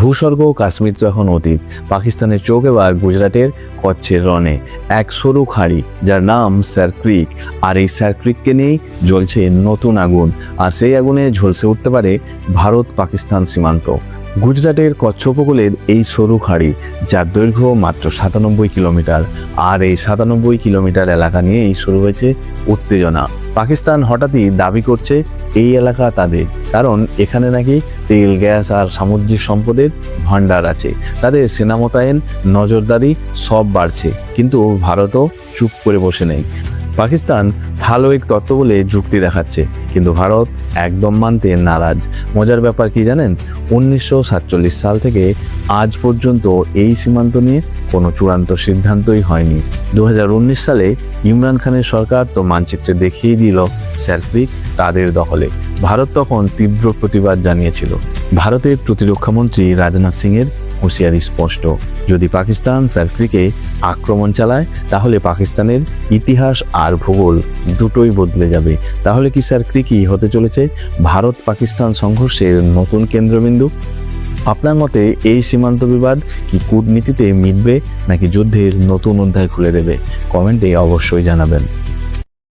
ভূস্বর্গ কাশ্মীর তো এখন অতীত। পাকিস্তানের চোখ এবার গুজরাটের কচ্ছের রনে এক সরু খাড়ি যার নাম স্যার ক্রিক। আর এই স্যার ক্রিককে নিয়েই জ্বলছে নতুন আগুন। আর সেই আগুনে ঝলসে উঠতে পারে ভারত পাকিস্তান সীমান্ত। গুজরাটের কচ্ছ উপকূলের এই সরু খাড়ি যার দৈর্ঘ্য মাত্র সাতানব্বই কিলোমিটার। আর এই সাতানব্বই কিলোমিটার এলাকা নিয়েই শুরু হয়েছে উত্তেজনা। পাকিস্তান হঠাৎই দাবি করছে, এই এলাকা তাদের। কারণ এখানে নাকি তেল, গ্যাস আর সামুদ্রিক সম্পদের ভাণ্ডার আছে। তাদের সেনা মোতায়েন নজরদারি সব বাড়ছে। কিন্তু ভারতও চুপ করে বসে নেই। পাকিস্তান ভালো এক তত্ত্ব বলে যুক্তি দেখাচ্ছে। কিন্তু ভারত একদম মানতে নারাজ। মজার ব্যাপার কি জানেন? উনিশশো সাতচল্লিশ সাল থেকে আজ পর্যন্ত এই সীমান্ত নিয়ে কোনো চূড়ান্ত সিদ্ধান্তই হয়নি। দু হাজার উনিশ সালে ইমরান খানের সরকার তো মানচিত্রে দেখিয়ে দিল স্যারক্রিক তাদের দখলে। ভারত তখন তীব্র প্রতিবাদ জানিয়েছিল। ভারতের প্রতিরক্ষামন্ত্রী রাজনাথ সিংয়ের হুঁশিয়ারি স্পষ্ট। যদি পাকিস্তান সার্ক্রিকে আক্রমণ চালায়, তাহলে পাকিস্তানের ইতিহাস আর ভূগোল দুটোই বদলে যাবে। তাহলে কি সার্ক্রিকই হতে চলেছে? ভারত পাকিস্তান সংঘর্ষের নতুন কেন্দ্রবিন্দু? আপনার মতে এই সীমান্ত বিবাদ কি কূটনীতিতে মিটবে নাকি যুদ্ধের নতুন অধ্যায় খুলে দেবে? কমেন্টে অবশ্যই জানাবেন।